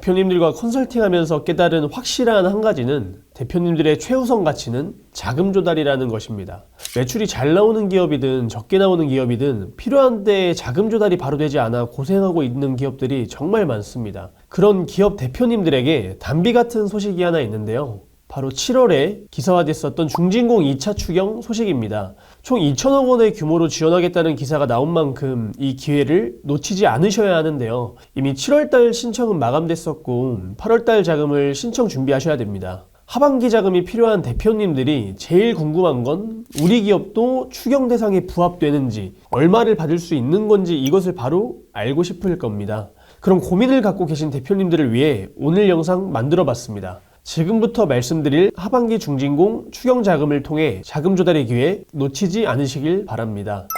대표님들과 컨설팅하면서 깨달은 확실한 한 가지는 대표님들의 최우선 가치는 자금 조달이라는 것입니다. 매출이 잘 나오는 기업이든 적게 나오는 기업이든 필요한 때에 자금 조달이 바로 되지 않아 고생하고 있는 기업들이 정말 많습니다. 그런 기업 대표님들에게 단비 같은 소식이 하나 있는데요. 바로 7월에 기사화됐었던 중진공 2차 추경 소식입니다. 총 2천억 원의 규모로 지원하겠다는 기사가 나온 만큼 이 기회를 놓치지 않으셔야 하는데요. 이미 7월달 신청은 마감됐었고 8월달 자금을 신청 준비하셔야 됩니다. 하반기 자금이 필요한 대표님들이 제일 궁금한 건 우리 기업도 추경 대상에 부합되는지 얼마를 받을 수 있는 건지 이것을 바로 알고 싶을 겁니다. 그런 고민을 갖고 계신 대표님들을 위해 오늘 영상 만들어 봤습니다. 지금부터 말씀드릴 하반기 중진공 추경 자금을 통해 자금 조달의 기회 놓치지 않으시길 바랍니다.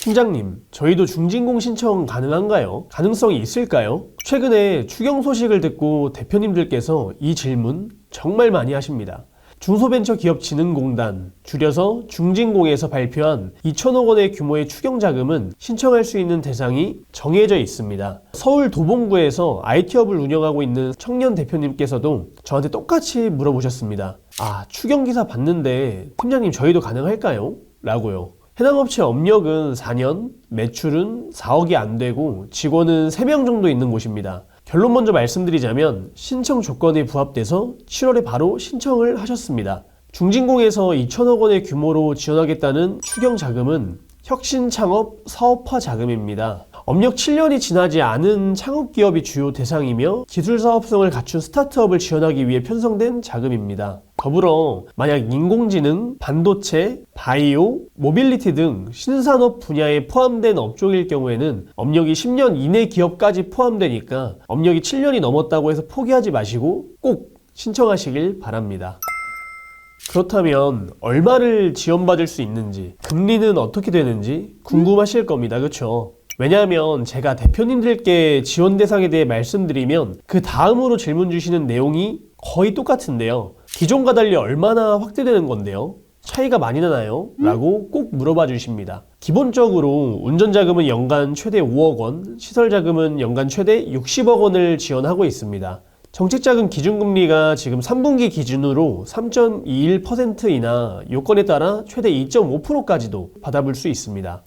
팀장님, 저희도 중진공 신청 가능한가요? 가능성이 있을까요? 최근에 추경 소식을 듣고 대표님들께서 이 질문 정말 많이 하십니다. 중소벤처기업진흥공단, 줄여서 중진공에서 발표한 2천억 원의 규모의 추경 자금은 신청할 수 있는 대상이 정해져 있습니다. 서울 도봉구에서 IT업을 운영하고 있는 청년 대표님께서도 저한테 똑같이 물어보셨습니다. 아, 추경 기사 봤는데 팀장님 저희도 가능할까요? 라고요. 해당 업체 업력은 4년, 매출은 4억이 안 되고 직원은 3명 정도 있는 곳입니다. 결론 먼저 말씀드리자면 신청 조건에 부합돼서 7월에 바로 신청을 하셨습니다. 중진공에서 2천억 원의 규모로 지원하겠다는 추경 자금은 혁신 창업 사업화 자금입니다. 업력 7년이 지나지 않은 창업 기업이 주요 대상이며 기술 사업성을 갖춘 스타트업을 지원하기 위해 편성된 자금입니다. 더불어 만약 인공지능, 반도체, 바이오, 모빌리티 등 신산업 분야에 포함된 업종일 경우에는 업력이 10년 이내 기업까지 포함되니까 업력이 7년이 넘었다고 해서 포기하지 마시고 꼭 신청하시길 바랍니다. 그렇다면 얼마를 지원받을 수 있는지, 금리는 어떻게 되는지 궁금하실 겁니다. 그렇죠? 왜냐하면 제가 대표님들께 지원 대상에 대해 말씀드리면 그 다음으로 질문 주시는 내용이 거의 똑같은데요. 기존과 달리 얼마나 확대되는 건데요? 차이가 많이 나나요? 라고 꼭 물어봐 주십니다. 기본적으로 운전자금은 연간 최대 5억 원, 시설자금은 연간 최대 60억 원을 지원하고 있습니다. 정책자금 기준금리가 지금 3분기 기준으로 3.21%이나 요건에 따라 최대 2.5%까지도 받아볼 수 있습니다.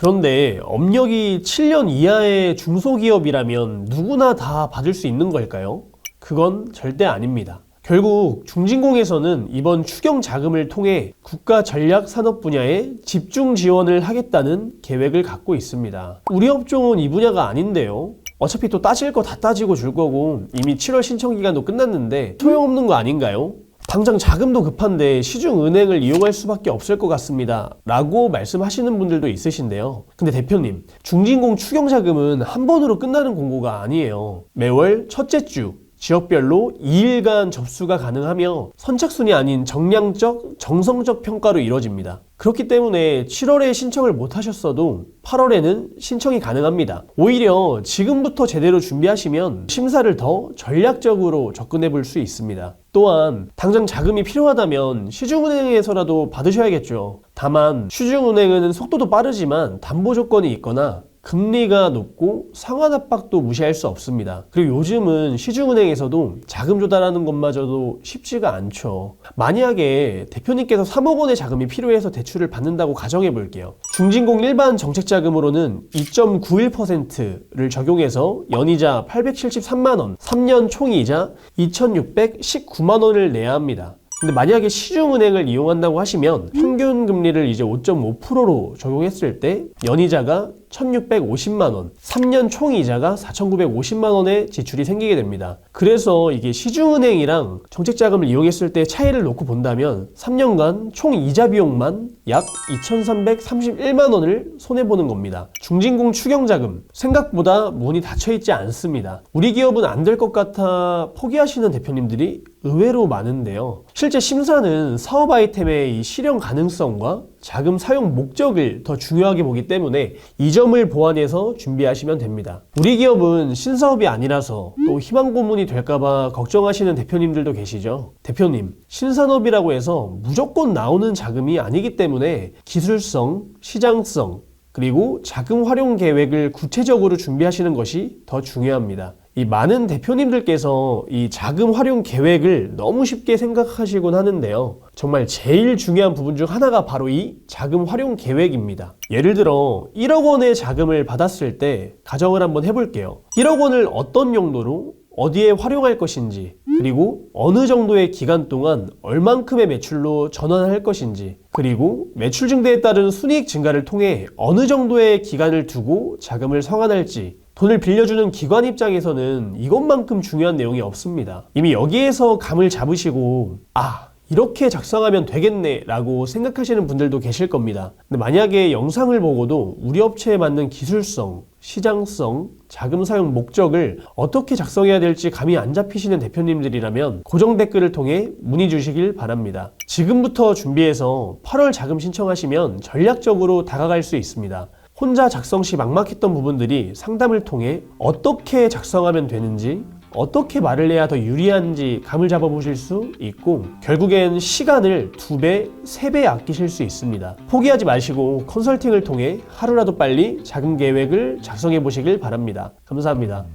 그런데 업력이 7년 이하의 중소기업이라면 누구나 다 받을 수 있는 걸까요? 그건 절대 아닙니다. 결국 중진공에서는 이번 추경 자금을 통해 국가 전략 산업 분야에 집중 지원을 하겠다는 계획을 갖고 있습니다. 우리 업종은 이 분야가 아닌데요. 어차피 또 따질 거 다 따지고 줄 거고 이미 7월 신청 기간도 끝났는데 소용없는 거 아닌가요? 당장 자금도 급한데 시중은행을 이용할 수밖에 없을 것 같습니다. 라고 말씀하시는 분들도 있으신데요. 근데 대표님, 중진공 추경 자금은 한 번으로 끝나는 공고가 아니에요. 매월 첫째 주, 지역별로 2일간 접수가 가능하며 선착순이 아닌 정량적, 정성적 평가로 이루어집니다. 그렇기 때문에 7월에 신청을 못 하셨어도 8월에는 신청이 가능합니다. 오히려 지금부터 제대로 준비하시면 심사를 더 전략적으로 접근해 볼 수 있습니다. 또한 당장 자금이 필요하다면 시중은행에서라도 받으셔야겠죠. 다만 시중은행은 속도도 빠르지만 담보 조건이 있거나 금리가 높고 상환 압박도 무시할 수 없습니다. 그리고 요즘은 시중은행에서도 자금 조달하는 것마저도 쉽지가 않죠. 만약에 대표님께서 3억 원의 자금이 필요해서 대출을 받는다고 가정해 볼게요. 중진공 일반 정책 자금으로는 2.91%를 적용해서 연이자 873만 원, 3년 총이자 2,619만 원을 내야 합니다. 근데 만약에 시중은행을 이용한다고 하시면 평균 금리를 이제 5.5%로 적용했을 때 연이자가 1,650만 원, 3년 총 이자가 4,950만 원의 지출이 생기게 됩니다. 그래서 이게 시중은행이랑 정책자금을 이용했을 때 차이를 놓고 본다면 3년간 총 이자 비용만 약 2,331만 원을 손해 보는 겁니다. 중진공 추경자금 생각보다 문이 닫혀 있지 않습니다. 우리 기업은 안 될 것 같아 포기하시는 대표님들이 의외로 많은데요. 실제 심사는 사업 아이템의 이 실현 가능성과 자금 사용 목적을 더 중요하게 보기 때문에 이 점을 보완해서 준비하시면 됩니다. 우리 기업은 신사업이 아니라서 또 희망 고문이 될까봐 걱정하시는 대표님들도 계시죠. 대표님, 신산업이라고 해서 무조건 나오는 자금이 아니기 때문에 기술성, 시장성, 그리고 자금 활용 계획을 구체적으로 준비하시는 것이 더 중요합니다. 이 많은 대표님들께서 이 자금 활용 계획을 너무 쉽게 생각하시곤 하는데요. 정말 제일 중요한 부분 중 하나가 바로 이 자금 활용 계획입니다. 예를 들어 1억 원의 자금을 받았을 때 가정을 한번 해볼게요. 1억 원을 어떤 용도로 어디에 활용할 것인지 그리고 어느 정도의 기간 동안 얼만큼의 매출로 전환할 것인지 그리고 매출 증대에 따른 순이익 증가를 통해 어느 정도의 기간을 두고 자금을 성환할지 돈을 빌려주는 기관 입장에서는 이것만큼 중요한 내용이 없습니다. 이미 여기에서 감을 잡으시고 아 이렇게 작성하면 되겠네 라고 생각하시는 분들도 계실 겁니다. 근데 만약에 영상을 보고도 우리 업체에 맞는 기술성, 시장성, 자금 사용 목적을 어떻게 작성해야 될지 감이 안 잡히시는 대표님들이라면 고정 댓글을 통해 문의 주시길 바랍니다. 지금부터 준비해서 8월 자금 신청하시면 전략적으로 다가갈 수 있습니다. 혼자 작성 시 막막했던 부분들이 상담을 통해 어떻게 작성하면 되는지 어떻게 말을 해야 더 유리한지 감을 잡아보실 수 있고 결국엔 시간을 두 배, 세 배 아끼실 수 있습니다. 포기하지 마시고 컨설팅을 통해 하루라도 빨리 자금 계획을 작성해 보시길 바랍니다. 감사합니다.